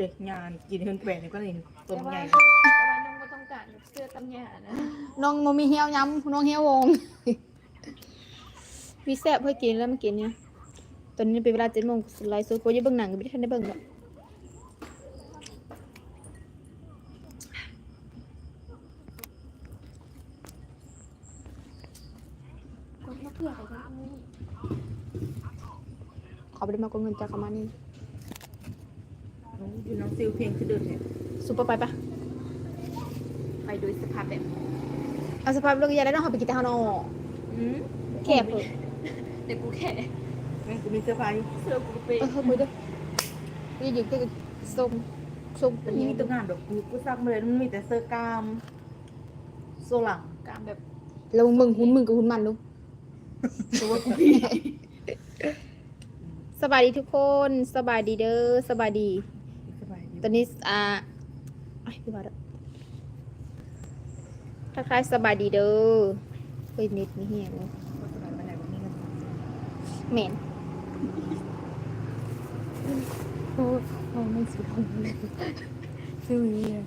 เด็กงานกินเฮินแปลงนี่ก็เลยต้นแต่ว่าใหญ่แต่ว่าน้องก็ต้องการเสื้อตำหยานะน้องโมมีเหี่ยวย้ำน้องเหี่ยววงมีแซ่บเพื่อกินแล้วมากินเนี่ยตอนนี้เป็นเวลาเจ็ดโมงไลฟ์สดโปรยเบิ่งหนังก็ไม่ได้ทันได้เบิ่งหรอกคนมาเพื่อไปกันนี่ขอไปได้มากดเงินจากเขามานี่ อยู่น้องซิลเพียงคือเดินเนี่ยซุปเปอร์ไปปะไปโดยสภาพแบบเอาสภาพเรื่องยาได้น้องเขาไปกินแต่ข้างนอกอืมแคบเลยแต่กูแค่มันกูมีเสื้อผ้าอยู่เสื้อกูเป็นเออเขาคุยด้วยนี่อยู่ที่ส้มส้มแต่นี่มีตัวงานดอกกูกูซักมาเลยมันมีแต่เสื้อกล้ามโซหลังกามแบบแล้วมึงหุ่นมึงกับหุ่นมันดูตัวกูพี่สบายดีทุกคน สบายดีเด้อ สบายดีสบายดี ตอนนี้อ่าไอ้ยพี่บาดอะทักทายสบายดีเด้อเฮ้ยเน็ตนี่เหี้ยเลยสบายมาไหนวันนี้กันเหม็นโอ้โหไม่สุดหงเลยซื้อเนี่ย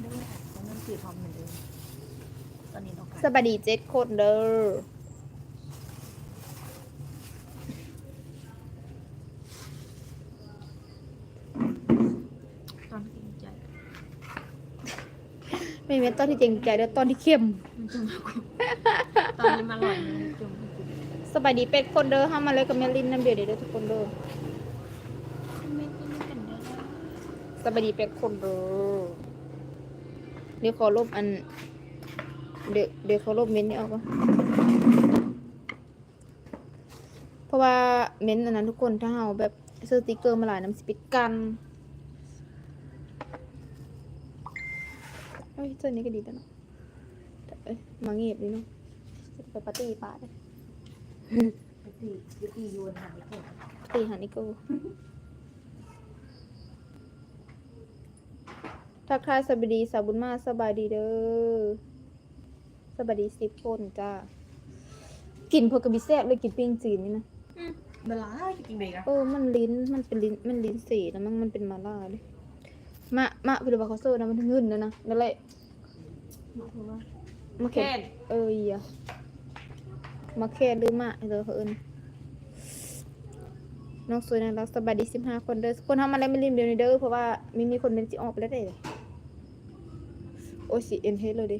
ได้ของเงินสี่พร้อมเหมือนเดิมตอนนี้น้องสบายดีเจ็ดคนเด้อ ตอนกินใจ ไม่เว้นตอนที่เจริงใจเด้อตอนที่เข้มมันจะมากกว่าตอนนี้มาลอยมันจมกูสบายดีเป็ดคนเด้อห้ามมาเลยกับแมลินน้ำเดียวเด้อทุกคนเด้อไม่กินกันได้สบายดีเป็ดคนเด้อเดี๋ยวขอลบอัน เดี๋ยวเดี๋ยวขอลบเม้นต์นี่ออกก่อนเพราะว่าเม้นต์อันนั้นทุกคนถ้าเฮาแบบซื้อสติ๊กเกอร์มาหลายน้ำสปิดกัน เอ้ยเจอนี้ก็ดีแล้วเนาะแต่เอ้ยมาเงียบดีเนาะไปปาร์ตี้ป่าเลยตียุตีโยนหาไม่ถูกตีหันนี่กูทักทายสวัสดีสาวบุญมาสบายดีเด้อสบายดีสิบคนจ้ากินเพอกระบิแซ่บเลยกินปิ้งจีนนี่นะเวลาจะกินเบรกอะเออมันลิ้นมันเป็นลิ้นมันลิ้นสีแล้วมันมันเป็นมาล่าเลย มะมะพิลบาคาโซนะมันเงินนะนะนั่นแหละหมายถึงว่ามาแค่เออเอียมาแค่หรือมะเดี๋ยวเขาเอินน้องสวยนะรักสบายดีสิบห้าคนเด้อคนทำอะไรไม่ริมเดียวนี้เด้อเพราะว่ามีมีคนเป็นจิออกไปแล้วเด้อโอ้ยสิเอ็นเฮดเลยดิ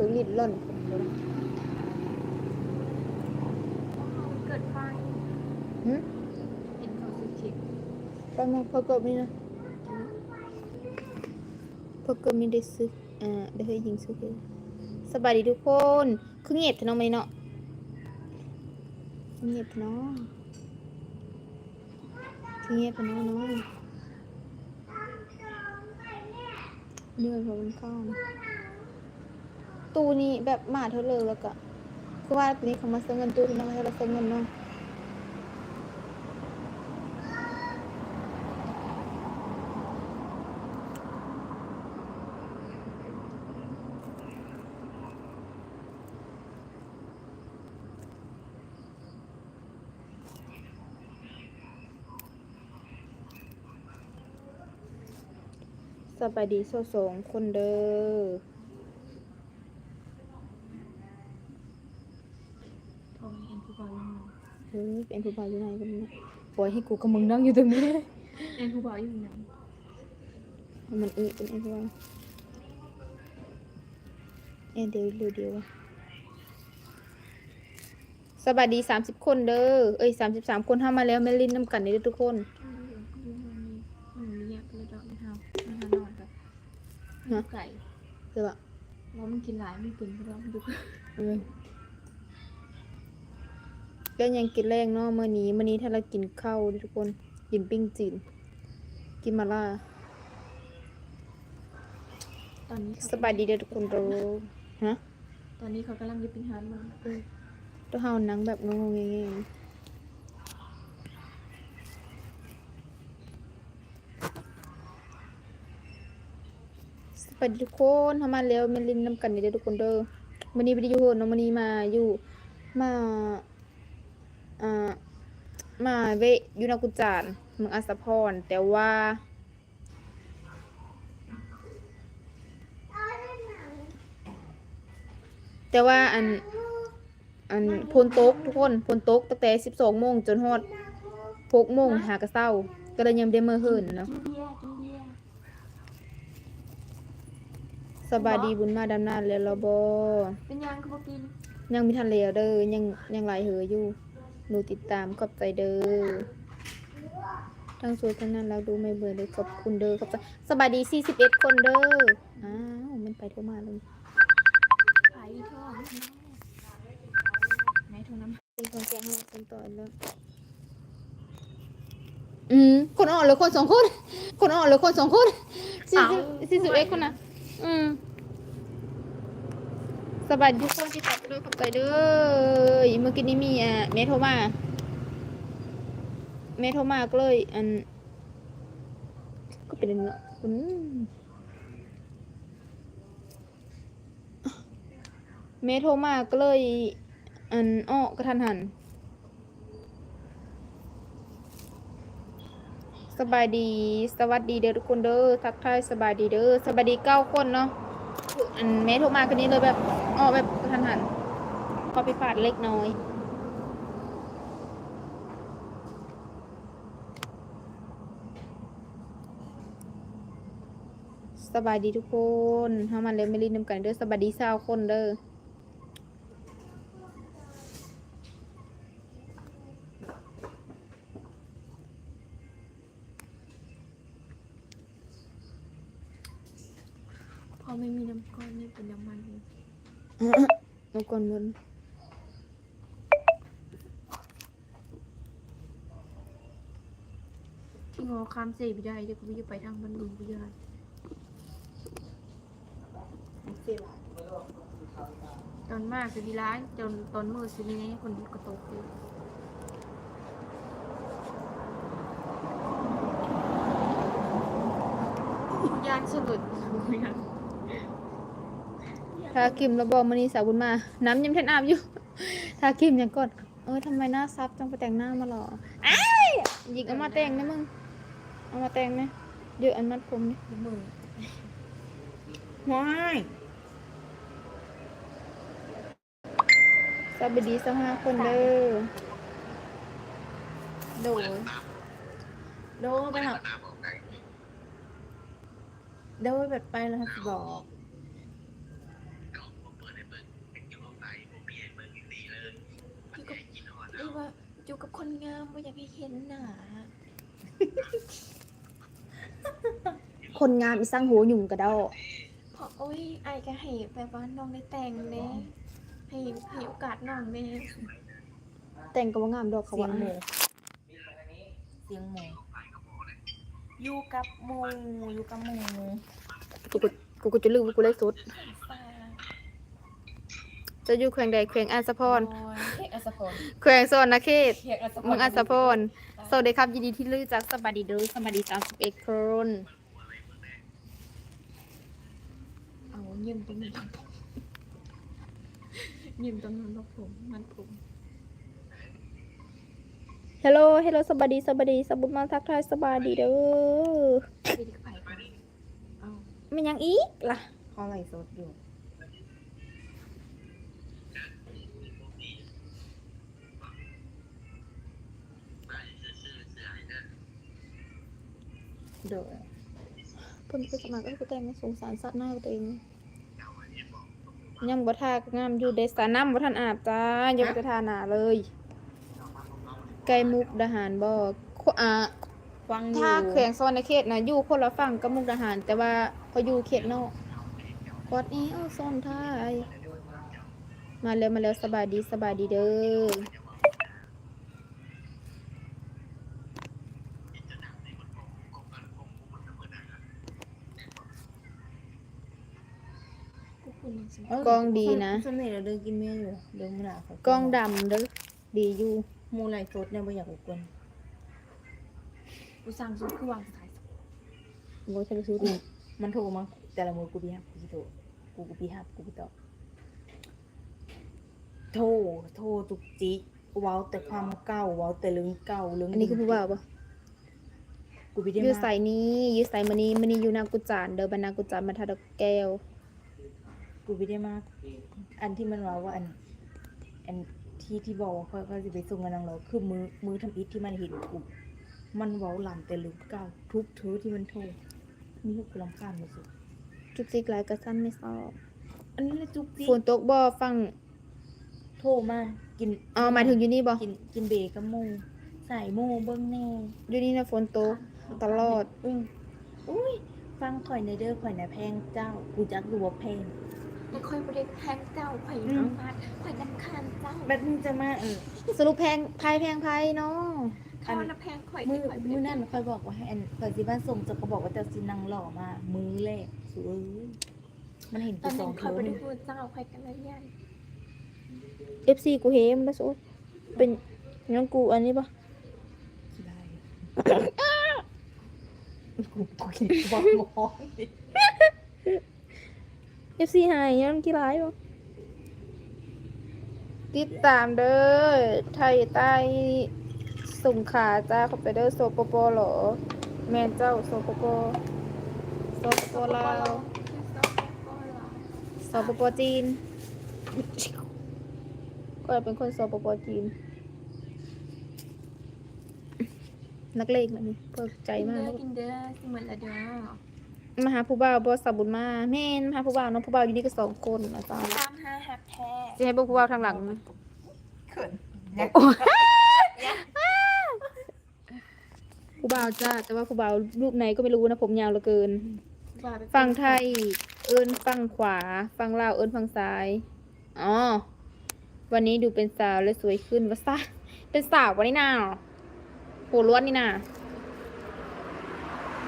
ครื่องรีดล่อนผมเลยนะเกิดไฟหึเห็นเขาซื้อเค้กแป๊บนึงพอเกิดมีนะพอเกิดมีได้ซื้ออ่าได้เคยยิงซื้อคือสบายดีทุกคนคือเงียบเถอะเน้องไหมเนาะเงียบเถอะเนาะคือเงียบเถอะเนาะเนาะเหนื่อยเพราะมันเข้านะ ตู้นี้แบบมาเท่าเลยแล้วก็คือว่าปีนี้เขามาซื้อเงินตู้ที่น้องให้เราซื้อเงินเนาะสบายดีโซสองคนเด้อ ทองเห็นผู้บ่าวยังไง เฮ้ยเป็น ผู้บ่าวอยู่ไหนกันเนี่ยปล่อยให้กูกับมึงนั่งอยู่ตรงนี้เอ็นผู้บ่าวอยู่ไหนมันอึเป็นไอ้พวกเอ็นเดียวเดียวเดียวอะสบายดีสามสิบคนเด้อ เอ้ยสามสิบสามคนห้ามาแล้วแม่ลินน้ำกันนี่เด้อทุกคน มันเรียกเลยดอกไม่เท่าไม่เท่านอนแบบไก่เดี๋ยวอะว่ามันกินหลายไม่กินเพราะว่ามันดูเออ ก็ยังกินแรงเนาะเมื่อนี้เมื่อนี้ถ้าเรากินข้าวทุกคนกินปิ้งจีนกินมาล่าตอนนี้สบายดีเด้อทุกคนเด้อฮะตอนนี้เขากำลังยืปปิ้งฮาร์ดมาตัวเฮานั่งแบบงงๆเงี้ยสวัสดีทุกคนทำมาแล้วเมลินนำกันเด้อทุกคนเด้อวันนี้ไปอยู่โหนวันนี้มาอยู่มา อ่ามาเวะอยู่นากุจานเมืองอัสสะพร แต่ว่า แต่ว่าอัน อันพลตกทุกคนพลตกตั้งแต่สิบสองโมงจนฮอดหกโมงหากระเศร้า ก็เลยยังได้เมื่อเฮินเนาะกินเบียร์กินเบียร์สบายดีบุญมาดำนานแล้วเราบอเป็นยังก็บ่กิน ยังมีทันแล้วเด้อยังยังหลายเหออยู่ หนูติดตามขอบใจเด้อทั้งสวยทั้งนั้นเราดูไม่เบื่อเลยขอบคุณเด้อขอบใจสบายดี 41 คนเด้ออ้าวมันไปโทรมาเลยไผ่ทอดไหนโทรน้ำเป็นคนแจ้งให้เราคนต่อแล้วอืมคนอ่อนเหรือคนสองคน คนอ่อนเหรือคนสองคนสี่สิบสี่สิบเอ็ดคนนะอืม สบายทุกคนที่ขอบด้อขอบใจเด้อเมื่อกี้นี้มีอะเมโทรมาเมโทรมาก็เลยอัน ก็เป็นเนื้ออืมเมโทรมาก็เลยอันอ้อกระทันหัน สบายดี สวัสดีเด้อทุกคนเด้อทักทายสบายดีเด้อสบายดีเก้าคนเนาะอันเมโทรมาคนนี้เลยแบบ อ้อแบบกระทันหันพอผิดพาดเล็กน้อยสบายดีทุกคนถ้ามันเลยไม่รีดนำกันเด้อสบายดีสาวคนเด้อ พอไม่มีน้ำก้อนนี่เป็นน้ำมันเลย เอา ก่อนมันที่งอคามเสพไม่ได้เดี๋ยวกูจะไปทางบรรลุงไม่ได้ตอนมากสิวิร้ายจนตอนมือสิมีนี้คนกระตกอยู่ยานสลุดยาน ทาครีมแล้วบอกมันนี่สาวบุญมา น้ำยังแทนอาบอยู่ ทาครีมยังกดเออทำไมหน้าซับจังไปแต่งหน้ามาหรออ้ายหยิกเอามาแต่งนะมึง เอามาแต่งนะเยอะอันมัดผมนี่มือว้ายสบายดีสักห้าคนเด้อ โดยโดยไปหาโดยแบบไปแล้วครับบอก อยู่กับเรียกว่า อยู่กับคนงามว่าอยากให้เห็นหนาคนงามอีสร้างหัวหยุ่งกระเดาเพราะโอ้ยไอายก็ให้แบบว่าน้องได้แต่งเน่ให้ให้โอกาสน้องเน่แต่งก็ว่างามดอกเขาเสียว่างหมูเสียงหมูอยู่กับหมูอยู่กับหมูกูก็กูก็จะลืมว่ากูเลยสุด จะอยู่แขวงใดแขวงอัสสะพรโอ้ยเค้กอัสสะพรแขวงโซนนาเขตเค้กอัสสะพรเมืองอัสสะพรสวัสดีครับยินดีที่รู้จักสบายดีเด้อสบายดีสามสิบเอ็ดคนเอาเยี่ยมตรงนี้เยี่ยมตรงนั้นบอกผมมันผม ฮัลโหลฮัลโหลสบายดีสบายดีสบุญมาทักทายสบายดีเด้อไปดีกับไผ่ก่อนเอามันยังอีกล่ะ เขาไหลฟ์สดอยู่ โดยเพิ่นไปสมัครก็คือแต่งสงสารสัตว์หน้าตัวเองยังบ่ทากงามอยู่เดสาน้ำบ่ทันอาบจ้ายังบ่จะทาหนาเลย ไก่มุกดาหารบ่ขอ่าฟังอยู่ถ้าแขวงโซนในเขตนะอยู่คนละฝั่งกับมุกดาหาร แต่ว่าเขาอยู่เขตนอกวัดนี้เอาโซนท้ายมาแล้วมาแล้วสบายดีสบายดีเด้อ กคุณยังสิเกล้องดีนะสมัยเราเดินกินเมียอยู่เดินมาหนาเขากล้องดำเด้อดีอยู่หมูไหลฟ์สดเนี่ยไม่อยากรบกวนกูสั่งซุปคือวางสายบ่ใช่รู้สึกมันโทรมาแต่ละมือกูพี่ฮับกูสิโทรกูกูพี่ฮับกูพี่ตอบโทรโทรจุกจิกเว้าแต่ความเก่าเว้าแต่เรื่องเก่าเรื่องอันนี้คือผู้บ่าวปะกูพี่ได้อยู่มาใส่นี้อยู่ใส่มันนี้มันนี้อยู่นากุจานเด้อบรรณากุจานบรรทัดแก้ว กูพี่ได้มาก อันที่มันว่าว่าอัน อันที่ที่บอกว่าเขาเขาจะไปส่งกันนางเราคือมือมือทำอิฐที่มันเห็นกูมันเว้าลำแต่เรื่องเก่าทุกเธอที่มันโทรนี่คือกูรำคาญที่สุดจุกจิกหลายกระสั้นไม่ชอบอันนี้แหละจุกจิกฝนตกบ่ฟังโทรมากินอ๋อหมายถึงอยู่นี่บ่กินกินเบรกกับหมูใส่หมูเบิ้งแน่อยู่นี่นะฝนตกตลอด อืออุ้ยฟังข่อยในเด้อข่อยในแพงเจ้า กูจักดูว่าแพง แต่ค่อยบ่ได้แพงเจ้าข่อยอืมน้ำมัดข่อยกันคานเจ้าแบบมึงจะมาเออสรุปแพงไพแพงไพเนาะเขาน่ะแพงข่อยมือแต่ข่อยบ่ได้มือนั่นข่อยบอกว่าให้อันข่อยสิบ้านส่งจะก็บอกว่าเจ้าสินังหล่อมามือแรกสวยมันเห็นตอกูนสนั้อนงข่อยบ่เธอได้นี่พูดเจ้าข่อยกันเลยยัน FC กูเฮมบ่สุดเป็นยังกูอันนี้ปะได้กูกูคิดบอกมอง FC หายยังกี่ร้ายบ่ติดตามเด้อไทยใต้สงขลาจ้าเข้าไปเด้อโซโปโปเหรอ แม่นเจ้าโซโปโปโซโปโปลาวสปปจีน ก็เป็นคนสปปจีน นักเลงแบบนี้เพิกใจกินมาเด้อกกินเด้อสิเหมือนละเด้อ มาหาผู้บ่าวบอสาวบุญมาแม่นมาหาผู้บ่าวเนาะผู้บ่าวอยู่นี่ก็สองคนอาจารย์ตามหาหักแท้จะให้เบิ่งผู้บ่าวทางหลังเขินผู้บ่าวจ้าแต่ว่าผู้บ่าวรูปไหนก็ไม่รู้นะผมยาวเหลือเกินว่าไปฝั่งไทย เอิญฝั่งขวา ฝั่งลาวเอิญฝั่งซ้ายอ๋อวันนี้ดูเป็นสาวและสวยขึ้นวะซะเป็นสาววันนี้นาโหล้วนนี่นา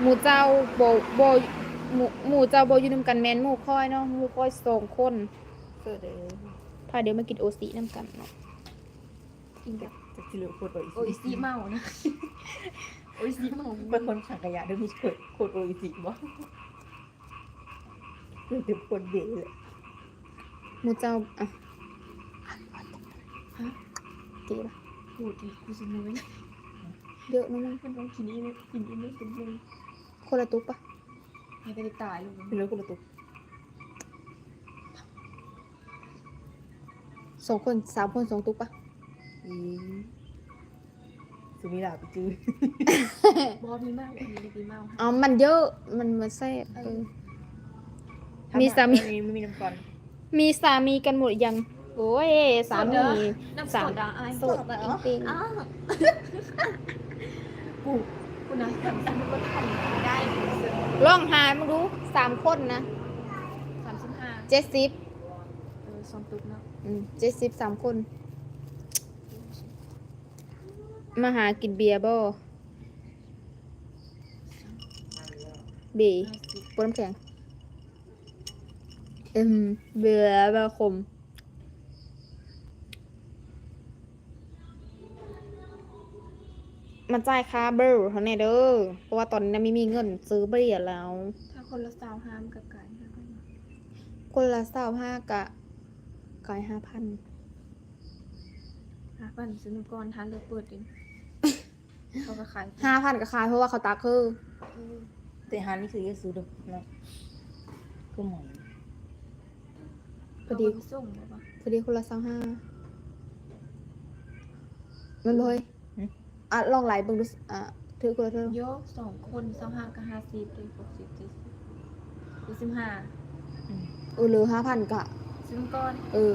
หมู่เจ้าโบโบ หมู่หมู่เจ้าโบอยู่นำกันแมนหมู่ค่อยเนาะหมู่ค่อยสองคนเกิดเลยพาเดี๋ยวมากินโอซีน้ำกันเนาะกินแบบจะกิโลโคตรโอโอ้ยอิซีเมานะโอ้ยซีเมาเป็นคนขังขยะด้วยมีเกิดโคตรโออิจิบ่คือทุกคนเบะเลยหมู่เจ้าอะฮะเก๋ปะพูดดิกูสิมือเยอะนะมึงมันต้องกินนี่เลยกินอันนี้เป็นมือคนละตุ๊กปะ ให้ไปตายลูกเป็นเรื่องคนละตุกสองคนสามคนสองตุ๊กปะอีสุมิลาไปจื้อ บอมีมากอันนี้มีมากอ๋อ มันเยอะ มันมันแซ่บเออ มีสามีมีมีน้ำก่อน มีสามีกันหมดยัง โอ้ย สามีน้ำสสามดอะไอ้โสดจริงอ้าวกูกูนะทำสมุดทันได้ๆ ล่องหายมึงดูสามคนนะสามสิบห้าเจ็ดสิบเออสองตุ๊กเนาะอืมเจ็ดสิบสามคน มาหากินเบียร์บ่เบียร์ห้าสิบปนน้ำแข็งอืมเบื่อบาคม มันจ่ายค่าเบอร์เท่านี้เด้อ เพราะว่าตอนนี้ไม่มีเงินซื้อเบียร์แล้ว ถ้าคนละสาวห้ามกับกันคนละสาวห้ากะกายห้าพันหาปั่นซื้อก่อนทานเลยเปิดดิเขาก็ขายห้าพันก็ขายเพราะว่าเขาตาคือแต่ฮันนี่คือจะซื้อเด็กเนาะก็หมอนพอดีเขาไปส่งเลยปะพอดีคนละสาวห้ามันเลย อะลองไหลเบิ่งดูสิอะถือคนละเท่าโยกสองคนสาวห้ากับห้าสิบเลยหกสิบเจ็ดสิบยี่สิบห้าเออเหลือห้าพันกะซื้อก่อนเออ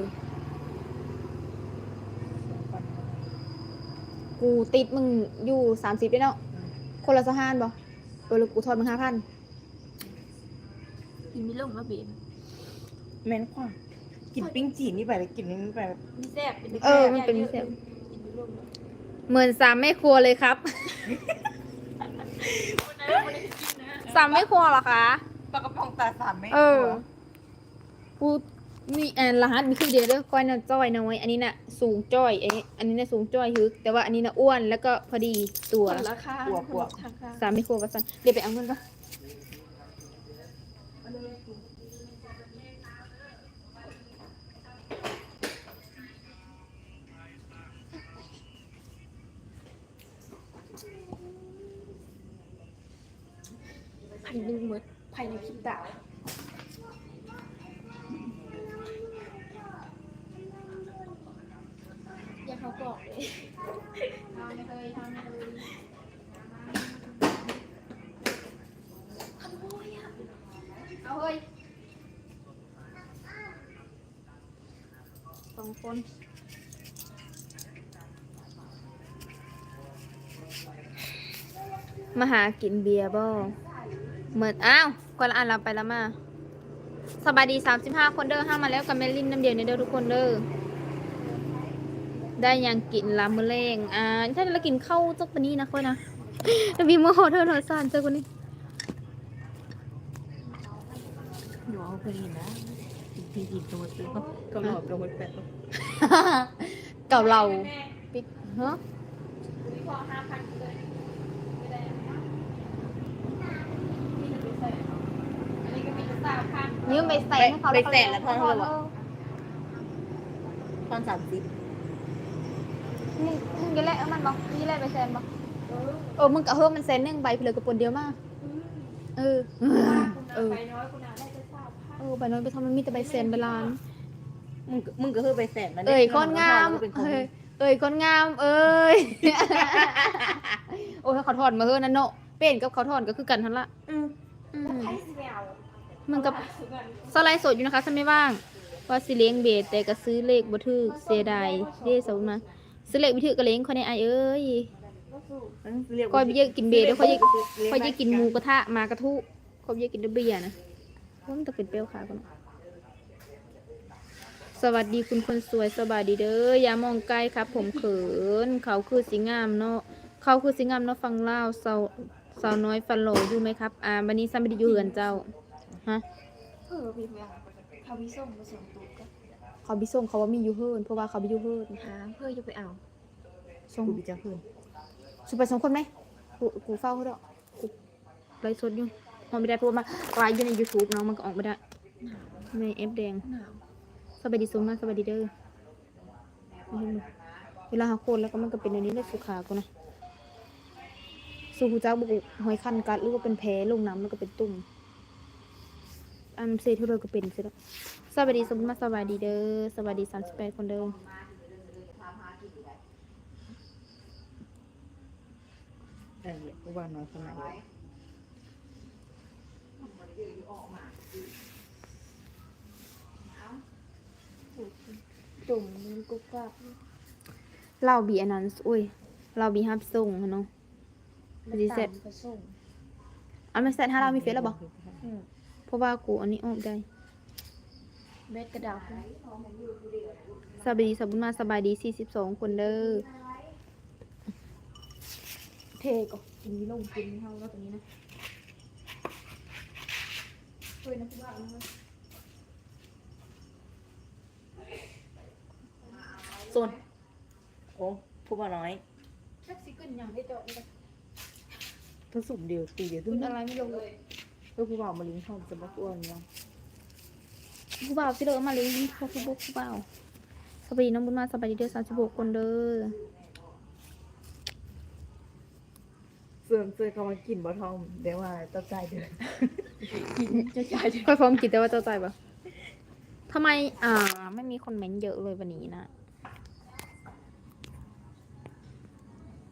กูติดมึงอยู่สามสิบได้เนาะคนละสหานบ่เออแล้วกูทอนมึงห้าพันกินไม่ลงแล้วเบนแม่นความกินปิ้งจีนนี่ไปแล้วกินนี่ไปแบบมีแซ่บเป็นเออมันเป็นพิเศษกินไม่ลงแล้วเหมือนสามแม่ครัวเลยครับวันนั้นไม่ได้กินนะสามแม่ครัวเหรอคะ ปลากระป๋องตาสามไหมเออ กูมีแอนรหัสมีคือเดียวเด้อก้อยน่ะจ้อยน้อย อันนี้น่ะสูงจ้อย อันนี้อันนี้น่ะสูงจ้อยฮึก แต่ว่าอันนี้น่ะอ้วนแล้วก็พอดีตัว คนราคาคนราคาสามแม่ครัวกันสันเดี๋ยวไปเอาเงินก่อน หนึ่งหมดภายในคลิปตาอย่าเขาบอกเลยทำเลยทำเลยขโมยอะเอาเฮ้ยสองคนมาหากินเบียร์บ่ เหมือนอ้าวคนละอันเราไปแล้วมาสบายดีสามสิบห้าคนเด้อห้ามาแล้วกับแมลินน้ำเดียวในเด้อทุกคนเด้อได้ยังกินลามือเล่งอ่าถ้าเรากินข้าวจักปานนี้นะค่อยนะแล้วมีโมโหเธอหน่อยสั่นเจ้าคนนี้หนูเอาไปกินนะพี่กินตัวซื้อก็หลอกตัวแปดเก่าเราปิ๊กฮะวิเคราะห์ห้าพันเลยไม่ได้นี่จะไปใส่อันนี้ก็มีสามพัน ยืมไปใส่ให้เขาไปแสนแล้วทอนเท่าไหร่วะ ตอนสามสิบมึงมึงจะแลกเอามันบอกมึงจะแลกไปแซนบอกเออมึงกะเฮิมมันแซนหนึ่งใบเพลือกระปนเดียวมากเออเออไปน้อยคุณอาได้จะสามพันเออใบน้อยไปทำมันมีแต่ใบแซนใบลาน มึงมึงก็คือไปแสนมันเอ้ยคนงามเป็นคนเอ้ยเอ้ยคนงาม เอ้ย โอ้ยเขาถอนมาเฮ้อนั่นเนาะเป็นกับเขาถอนก็คือกันทั้งละอืมอืมไพ่สิแมว มึงกับสไลด์สดอยู่นะคะฉันไม่ว่าง ว่าสิเลี้ยงเบสแต่ก็ซื้อเลขบ่ถึกเสียดายเด้สมมาซื้อเลขบ่ถึกก็เลี้ยงคนในไอายเอ้ยก้อยไปเยอะกินเบียร์เดี๋ยวค่อยเยอะค่อยจะกินหมูกระทะมากระทุค่อยจะกินเบียร์นะเพราะมันจะเป็นเปรี้ยวขาก่อนสวัสดีคุณคนสวยสบายดีเด้ออย่ามองไกลครับ ผมเขิน เขาคือสีงามเนาะเขาคือสีงามเนาะฟังเล่าวสาวสาวน้อยฟันโหลอยู่ไหมครับ อ่าวันนี้ซัมไม่ได้อยู่เหือนเจ้า ฮะเออพี่แมวเขาวิส่งมาส่งตุ๊กก็เขาบิส่งเขาว่ามีอยู่เฮิรนเพราะว่าเขาบิอยู่เฮิรนหาเพื่อจะไปเอาส่งกูไปจะคืนสุไปสองคนไหมกูกูเฝ้าเขาด้วยกูไลฟ์สดอยู่มองไม่ได้เพราะว่ามาไลฟ์อยู่ใน YouTube เนาะมันก็ออกไม่ได้ในแอปแดงหนาวสวัสดีสูงมากสวัสดีเด้อเอาให้ดูเวลาหาโคนแล้วก็มันก็เป็นอันนี้เลยสุขากูนะสูหูจ้าบุกหอยคันกัดหรือว่าเป็นแผลลงน้ำแล้วก็เป็นตุ่ม อันเซเท่าเดิมก็เป็นเสร็จแล้วสวัสดีสมมาสวัสดีเด้อสวัสดีสามสิบแปดคนเด้อเออกูว่าน้อยคนไหนวะจุ่มมือกุ๊กกักเราบีอันนั้นอุ้ยเราบีฮับส่งอะเนาะปฏิเสธไปส่งอันไม่เสร็จถ้าเรามีเฟซแล้วบอกอืม เพราะว่ากูอันนี้ออกได้เบ็ดกระดาษสบายดีสบุญมาสบายดีสี่สิบสองคนเด้อเทก็กินลงกินเท่าแล้วตรงนี้นะเฮ้ยนะพี่ว่าเอามาส่วนโอ้ผู้ว่าน้อยชักสิขึ้นอย่างที่เจาะนี่ก็ผสมเดียวตีเดียวขึ้นอะไรไม่ลงเลยเพื่อผู้ว่ามาลิ้นชอบจะมาอ้วนเนาะผู้บ่าวสิเลอมาเลยพวกผู้บ่าวผู้บ่าวสบายดีน้องบุญมาสบายดีเด้อสามสิบหกคนเด้อเสื่อมเสื่อเขามากินบะทอมเดี๋ยวว่าต้องใจเดือดกินจะใจเดือดค่อยพร้อมกินแต่ว่าเจ้าใจปะทำไมอ่า ไม่มีคนเม้นต์เยอะเลยวันนี้นะ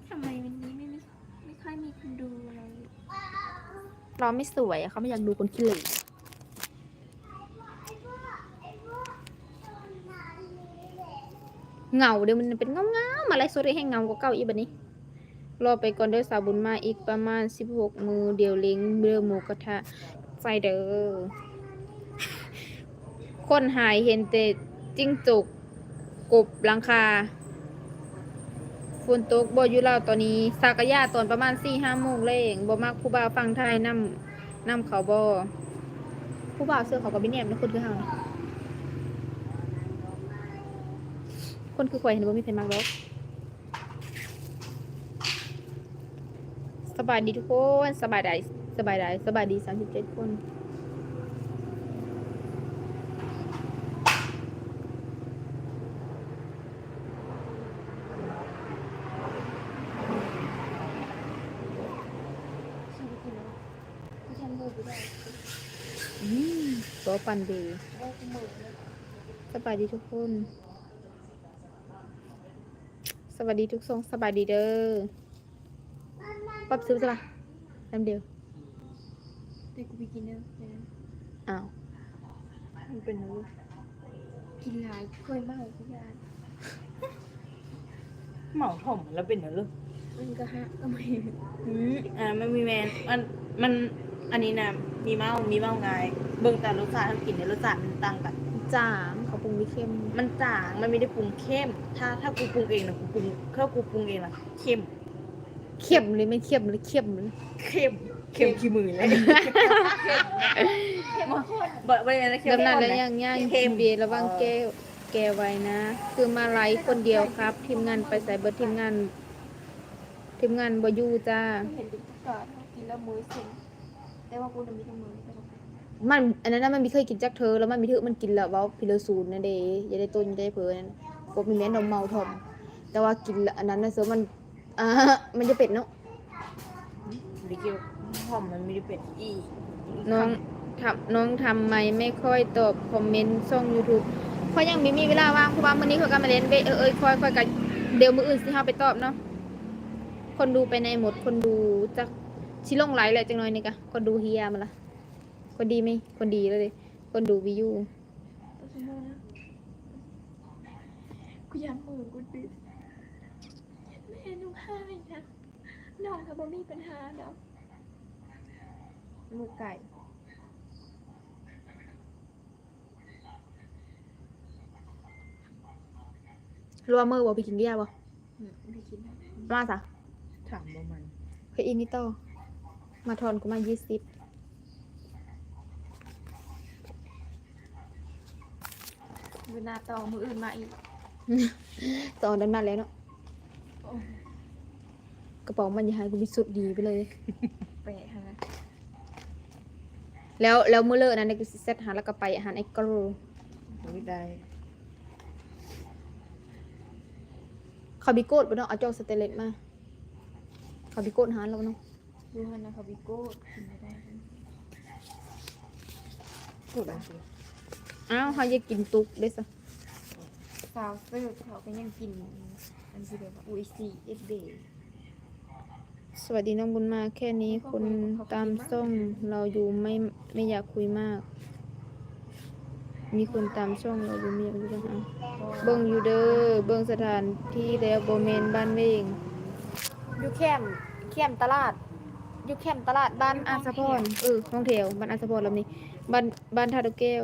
ทำไมวันนี้ไม่ไม่ไม่ค่อยมีคนดูอะไร เราไม่สวยเขาไม่อยากดูคนขี้เหร่เงาเดี๋ยวมันเป็นเงาเงามาอะไรสดให้เงากว่าเก่าอีบันนี้ รอไปก่อนเด้อสาวบุญมาอีกประมาณสิบหกมือเดียวเล้งเบือหมูกระทะไฟเด้อคนหายเห็นแต่จิ้งจกกบลังคา ฝนตกบ่อยู่แล้วตอนนี้สากยาตอนประมาณสี่ห้าโมงเร่งบ่มักผู้บ่าวฟังไทยนำนำเขาบ่ผู้บ่าวเสื้อเขาก็ไม่แนมนะคนคือเฮานะคนคือข่อยเห็นบ่มีใครมักหรอกสบายดีทุกคน สบายดีสบายดีสบายดีสามสิบเจ็ดคน ฉันกินแล้วฉันเลิก ตัวปันเบได้เสมอเลยสบายดีทุกคน สวัสดีทุกทรงสบายดีเด้อปั๊บซื้อใช่ปะน้ำเดียวแต่กูไปกินเนอะแต่อ้าวมันเป็นอะไรกินหลายเคยเมาทุกอย่างเหมาถ่อมแล้วเป็นอะไรมันก็ฮะก็ไม่อืมอ่ามันมีแมนมันมันอันนี้นะ มีเมา มีเมาไงเบิ่งแต่รสชาติทำกินเนี่ยรสชาติมันต่างกันจางเขาปรุงไม่เข้ม มันจาง มันไม่ได้ปรุงเข้ม ถ้าถ้ากูปรุงเองนะกูปรุงถ้ากูปรุงเองนะเข้ม เข้มเลยไม่เข้มเลยเข้มเลยเข้ม เข้มขี้มือเลยบ่บ่ได้นะเข้มดำนานข้แล้วนะยังย่างเข้มเบียร์ระวังแก้วแกไว้นะ คือมาไลฟ์คนเดียวครับ ทีมงานไปใส่เบอร์ทีมงาน ทีมงานบอยู่จ้าเห็นดิบกาดกินแล้วมือเซ็ง แต่ว่ากูน่ะมีแต่มือแต่ว่ามันอันนั้นนะมันไม่เคยกินจักเธอแล้วมันมีเธอมันกินแล้วเว่าพิโลซูนนั่นเด้อย่าได้ต้นอย่าได้เผลอนั่นกบมีแม่นมเมาทอม แต่ว่ากินแล้วอันนั้นนะเสือมันอ่ามันจะเป็ดเนาะดิเกี่ยวหอมมันไม่ได้เป็นอีน้องทำน้องทำไมไม่ค่อยตอบคอมเมนต์ช่อง YouTube เพราะยังไม่มีเวลาว่างเพราะว่ามื้อนี้เขาก็มาเล่นเว้ยเออเอยคอยคอยกันเดี๋ยวมื้ออื่นสิเฮาไปตอบเนาะคนดูไปในหมดคนดูจัก ชิลงไหลแหละจังหน่อยนี่กะคนดูเฮียมาละคนดีไหมคนดีเลยคนดูวิวแต่สมมตินะกูยันมือกูดิแม่หนูให้นะนอนกับบ่มีปัญหาดอกมือไก่รัวมือบ่ไปกินเบียร์บ่อืมพี่คิดนะมาซะถามบ่มันเคยอินนี่ต่อ มาทอนกูมายี่สิบเวลาต่อมืออื่นมาอีกตอนนั้นมาแล้วเนาะโอ้กระเป๋ามันอยังหายกูมีสุดดีไปเลยแปะฮะแล้วแล้วมื้อเลิกนั้นเด็กสิเซตหาแล้วก็ไปอาหารไอ้กรูไม่ได้เขาบิโกดบ่เนาะเอาจอกสเตนเลสมาเขาบิโกดหาแล้วบ่เนาะ ดูฮันนะคาบิโก้กินไม่ได้พูดอะไรสิอ้าวเฮาอยากกินตุกเด้ซะสาวเซอร์เขาก็ยังกินอันที่แบบว่าอุ้ยซีเอฟเดย์สวัสดีน้องบุญมาแค่นี้คนตามช่องเราอยู่ไม่ไม่อยากคุยมาก มีคนตามช่องเราอยู่ไม่อยากคุยมากเบิ่งอยู่เด้อเบิ่งสถานที่แล้วบ่แม่นบ้านเวงอยู่แคมป์แคมป์ตลาด อยู่แคมป์ตลาดบ้านอาสะพรเออห้องแถวบ้านอาสะพรลำนี้บ้านบ้านท่าตะแก้ว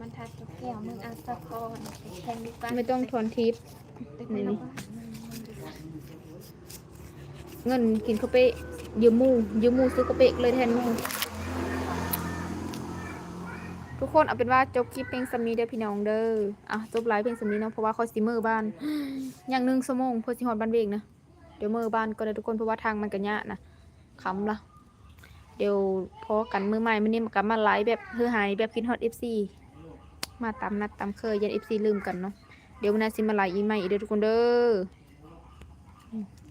มันทัดกับแก้วมึงอาสะกอนแทงลูกบ้านไม่ต้องทอนทิปแต่คนละบ้านมันมันเงินกินข้าวเป๊ะยืมหมูยืมหมูซื้อข้าวเป๊ะเลยแทนหมูทุกคนเอาเป็นว่าจบคลิปเพลงสามีเด้อพี่น้องเด้ออะจบไลฟ์เพลงสามีเนาะเพราะว่าคอยสิเมอร์บ้าน อย่างหนึ่งชั่วโมงเพื่อสิฮอดบ้านเวงนะเดี๋ยวเมอร์บ้านก็ได้ทุกคนเพราะว่าทางมันกันยะนะ คำละเดี๋ยวพอกันมือใหม่มันนี่กลับมาไลฟ์แบบเฮือหายแบบคิดฮอตเอฟซีมาตามนัดตามเคยยันเอฟซีลืมกันเนาะเดี๋ยววันหน้าสิมาไลฟ์อีกใหม่อีกเด้อทุกคนเด้อ